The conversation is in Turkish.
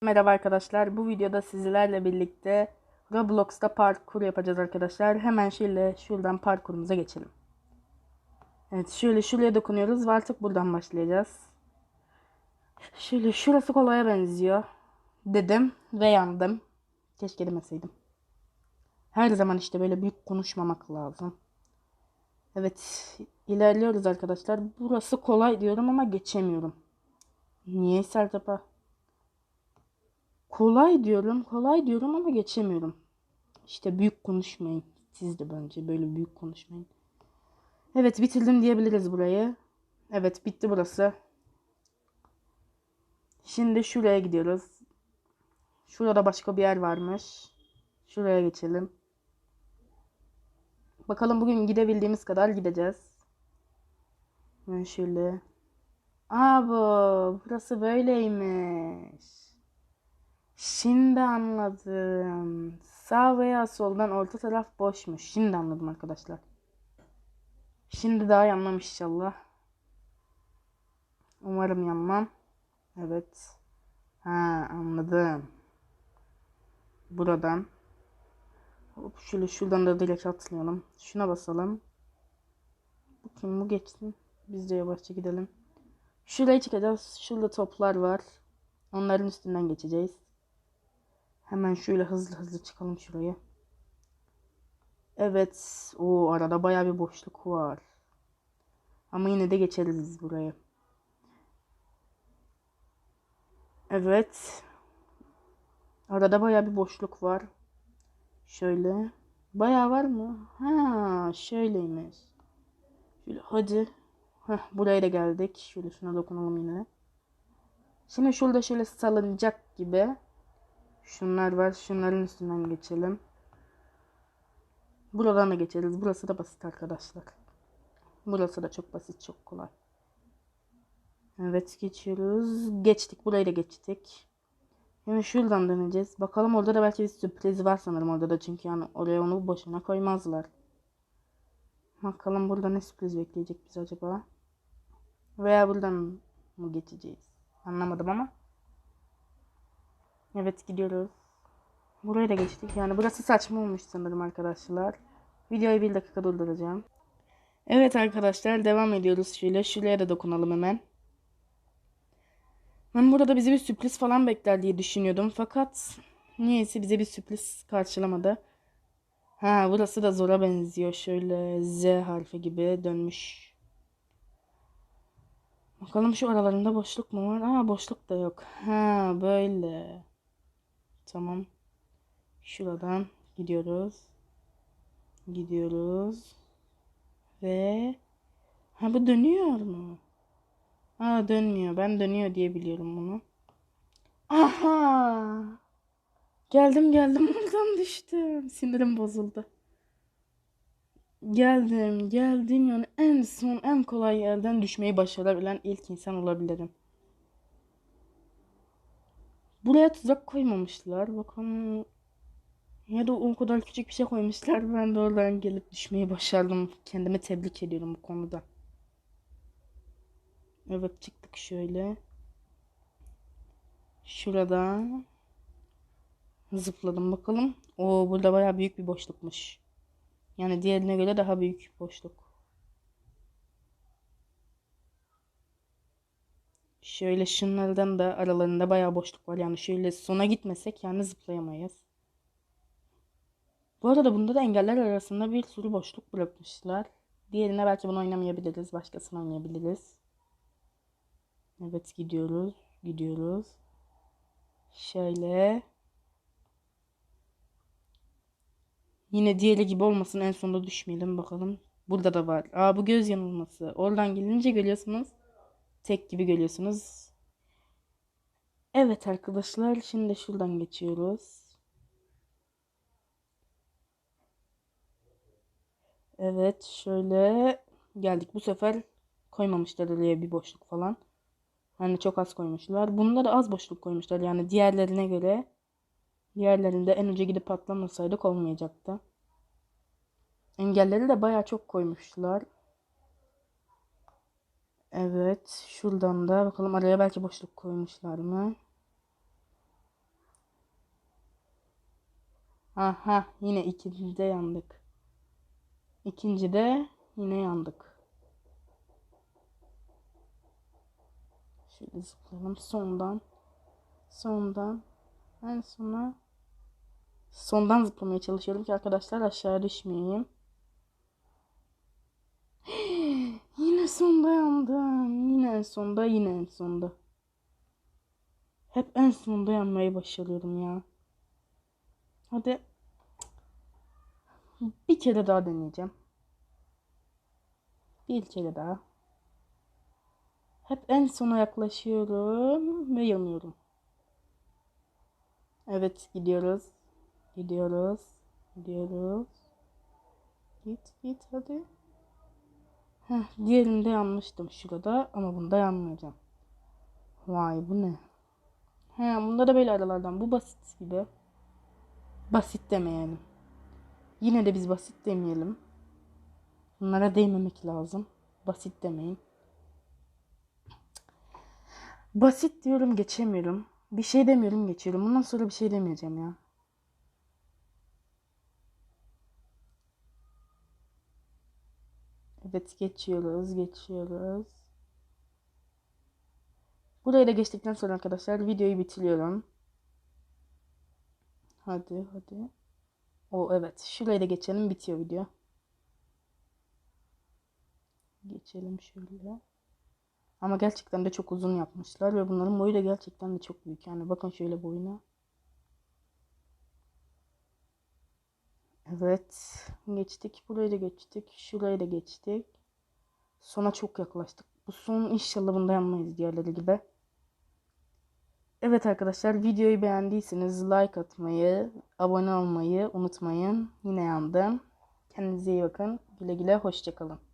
Merhaba arkadaşlar. Bu videoda sizlerle birlikte Roblox'ta parkur yapacağız arkadaşlar. Hemen şöyle şuradan parkurumuza geçelim. Evet şöyle şuraya dokunuyoruz ve artık buradan başlayacağız. Şöyle şurası kolaya benziyor. Dedim ve yandım. Keşke demeseydim. Her zaman işte böyle büyük konuşmamak lazım. Evet ilerliyoruz arkadaşlar. Burası kolay diyorum ama geçemiyorum. Niye acaba? Kolay diyorum, kolay diyorum ama geçemiyorum. İşte büyük konuşmayın. Siz de bence böyle büyük konuşmayın. Evet bitirdim diyebiliriz burayı. Evet bitti burası. Şimdi şuraya gidiyoruz. Şurada başka bir yer varmış. Şuraya geçelim. Bakalım bugün gidebildiğimiz kadar gideceğiz. Şöyle. Aa bu burası böyleymiş. Şimdi anladım. Sağ veya soldan orta taraf boşmuş. Şimdi anladım arkadaşlar. Şimdi daha yanmam inşallah. Umarım yanmam. Evet. Ha anladım. Buradan. Hop şöyle şuradan da direkt atlayalım. Şuna basalım. Bu kim bu geçsin. Biz de yavaşça gidelim. Şuraya çıkacağız. Şurada toplar var. Onların üstünden geçeceğiz. Hemen şöyle hızlı hızlı çıkalım şuraya. Evet. O arada baya bir boşluk var. Ama yine de geçeriz buraya. Evet. Arada baya bir boşluk var. Şöyle. Baya var mı? Ha, şöyleymiş. Şöyle hadi. Heh, buraya da geldik. Şöyle şuna dokunalım yine. Şimdi şurada şöyle salınacak gibi. Şunlar var. Şunların üstünden geçelim. Buradan da geçeriz. Burası da basit arkadaşlar. Burası da çok basit, çok kolay. Evet geçiyoruz. Geçtik. Burayı da geçtik. Şimdi şuradan döneceğiz. Bakalım orada da belki bir sürpriz var sanırım orada da. Çünkü yani oraya onu boşuna koymazlar. Bakalım burada ne sürpriz bekleyecek biz acaba. Veya buradan mı geçeceğiz? Anlamadım ama. Evet gidiyoruz. Buraya da geçtik. Yani burası saçma olmuş sanırım arkadaşlar. Videoyu bir dakika durduracağım. Evet arkadaşlar devam ediyoruz şöyle. Şuraya da dokunalım hemen. Ben burada bizi bir sürpriz falan bekler diye düşünüyordum. Fakat niyeyse bize bir sürpriz karşılamadı. Ha burası da zora benziyor. Şöyle Z harfi gibi dönmüş. Bakalım şu aralarında boşluk mu var? Aa boşluk da yok. Ha böyle. Tamam. Şuradan gidiyoruz. Gidiyoruz. Ve ha bu dönüyor mu? Aa dönmüyor. Ben dönüyor diye biliyorum bunu. Aha! Geldim geldim oradan düştüm. Sinirim bozuldu. Geldim geldim yani en son en kolay yerden düşmeyi başarabilen ilk insan olabilirim. Buraya tuzak koymamışlar. Bakın ya da o kadar küçük bir şey koymuşlar. Ben de oradan gelip düşmeyi başardım. Kendimi tebrik ediyorum bu konuda. Evet çıktık şöyle. Şurada zıpladım bakalım. O burada baya büyük bir boşlukmuş. Yani diğerine göre daha büyük boşluk. Şöyle şunlardan da aralarında bayağı boşluk var. Yani şöyle sona gitmesek yani zıplayamayız. Bu arada bunda da engeller arasında bir sürü boşluk bırakmışlar. Diğerine belki bunu oynamayabiliriz. Başkasını oynayabiliriz. Evet gidiyoruz. Gidiyoruz. Şöyle. Yine diğeri gibi olmasın en sonunda düşmeyelim bakalım. Burada da var. Aa bu göz yanılması. Oradan gelince görüyorsunuz. Tek gibi görüyorsunuz. Evet arkadaşlar şimdi şuradan geçiyoruz. Evet şöyle geldik. Bu sefer koymamışlar oraya bir boşluk falan. Hani çok az koymuşlar. Bunda da az boşluk koymuşlar. Yani diğerlerine göre diğerlerinde en önce gidip patlamasaydık olmayacaktı. Engelleri de baya çok koymuşlar. Evet. Şuradan da bakalım araya belki boşluk koymuşlar mı? Aha yine ikincide yandık. İkincide yine yandık. Şöyle zıplayalım sondan. Sondan. En sona sondan zıplamaya çalışıyorum ki arkadaşlar aşağı düşmeyeyim. En sonda, yine en sonda. Hep en sonda yanmayı başarıyorum ya. Hadi. Bir kere daha deneyeceğim. Bir kere daha. Hep en sona yaklaşıyorum ve yanıyorum. Evet gidiyoruz. Gidiyoruz. Gidiyoruz. Git git hadi. Heh, diğerinde yanmıştım şurada ama bunda yanmayacağım. Vay bu ne? He, bunda da böyle aralardan. Bu basit gibi. Basit demeyelim. Yine de biz basit demeyelim. Bunlara değmemek lazım. Basit demeyin. Basit diyorum geçemiyorum. Bir şey demiyorum geçiyorum. Bundan sonra bir şey demeyeceğim ya. Evet geçiyoruz, geçiyoruz. Burayı da geçtikten sonra arkadaşlar videoyu bitiriyorum. Hadi hadi. O evet. Şurayı da geçelim. Bitiyor video. Geçelim şöyle. Ama gerçekten de çok uzun yapmışlar ve bunların boyu da gerçekten de çok büyük. Yani bakın şöyle boyuna. Evet. Geçtik. Burayı da geçtik. Şurayı da geçtik. Sona çok yaklaştık. Bu son inşallah bunda yanmayız diğerleri gibi. Evet arkadaşlar videoyu beğendiyseniz like atmayı, abone olmayı unutmayın. Yine yandım. Kendinize iyi bakın. Güle güle hoşçakalın.